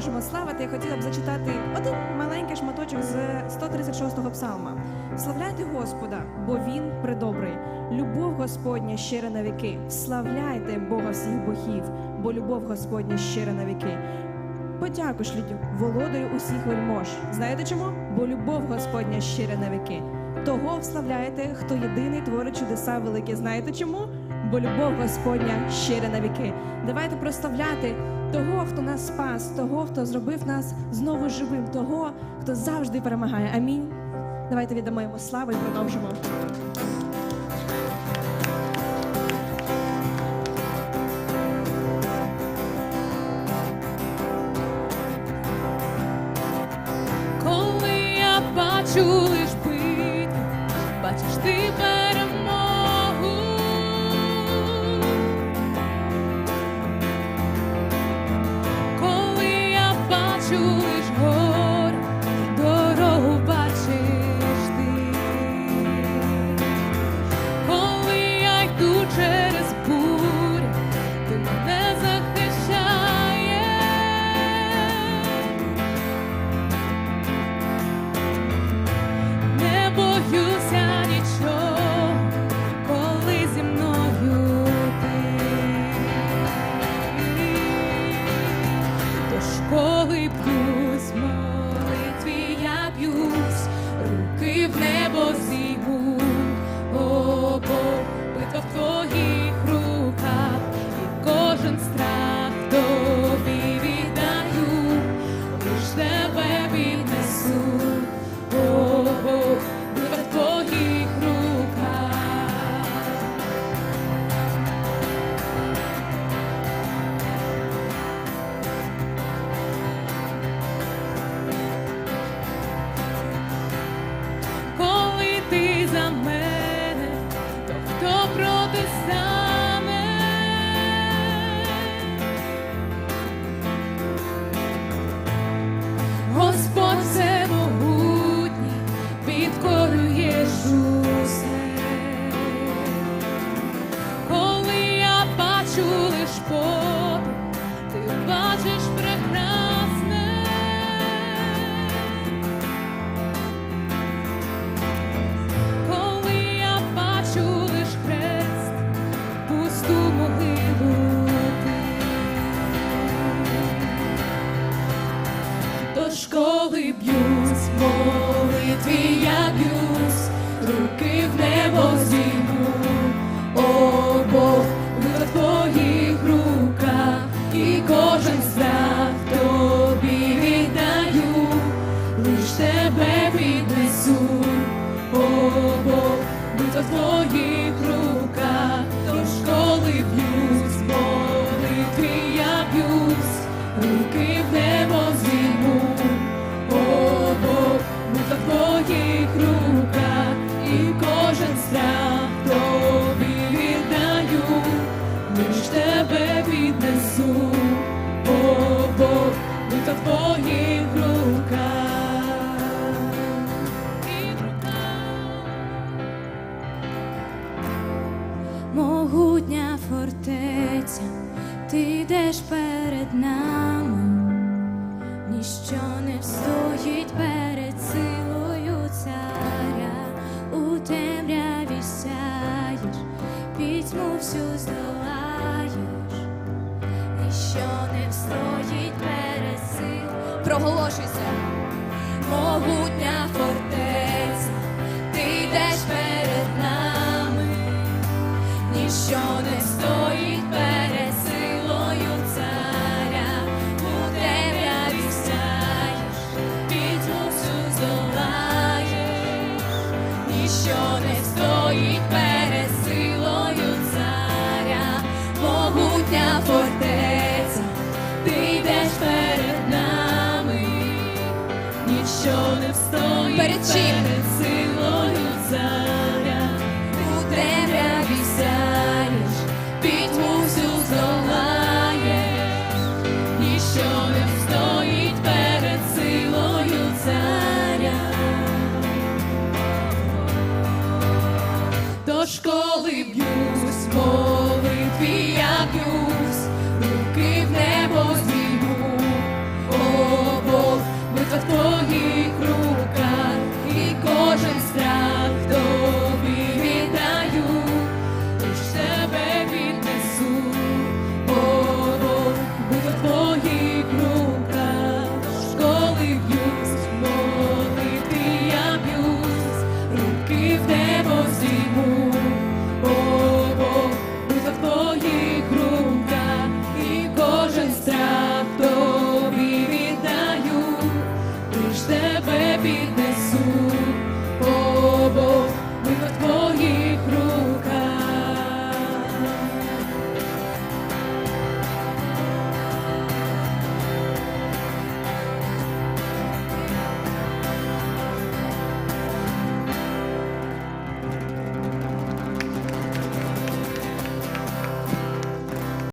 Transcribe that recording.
можемо славити, я хотіла б зачитати один маленький шматочок з 136-го псалма. Славляйте Господа, бо Він предобрий. Любов Господня щира на віки. Славляйте Бога всіх богів, бо любов Господня щира на віки. Подяку ж людям, володарю усіх вельмож. Знаєте чому? Бо любов Господня щира на віки. Того вславляєте, хто єдиний творить чудеса великі. Знаєте чому? Бо любов Господня щира на віки. Давайте прославляти того, хто нас спас, того, хто зробив нас знову живим, того, хто завжди перемагає. Амінь. Давайте віддамо йому славу і продовжимо. Коли я бачу лиш битву, бачиш ти бачу бачу лиш попіл, ти бачиш прекрасне. Коли я бачу лиш хрест, пусту могилу ти. Тож коли б'юсь молитві, я б'юсь, руки в небо зійму, о Бог, твоїх руках, тож коли б'юсь в молитві, я б'юсь, руки в о Бог, в твоїх руках, і кожен страх тобі віддаю, лиш тебе піднесу, о Бог, битва в твоїх руках. Ти перед нами, ніщо не встоїть перед силою царя, у темряві сяєш, пітьму всю здолаєш, ніщо не встоїть перед силою. Проголошуйся, могутня фортеця, ти йдеш перед нами. Ніщо не стоїть перед не встою перед чим? царя, у темряві сяєш, пітьму всю здолаєш, ніщо не встоїть перед силою царя. Тож коли б'юсь, молитві я б'юсь,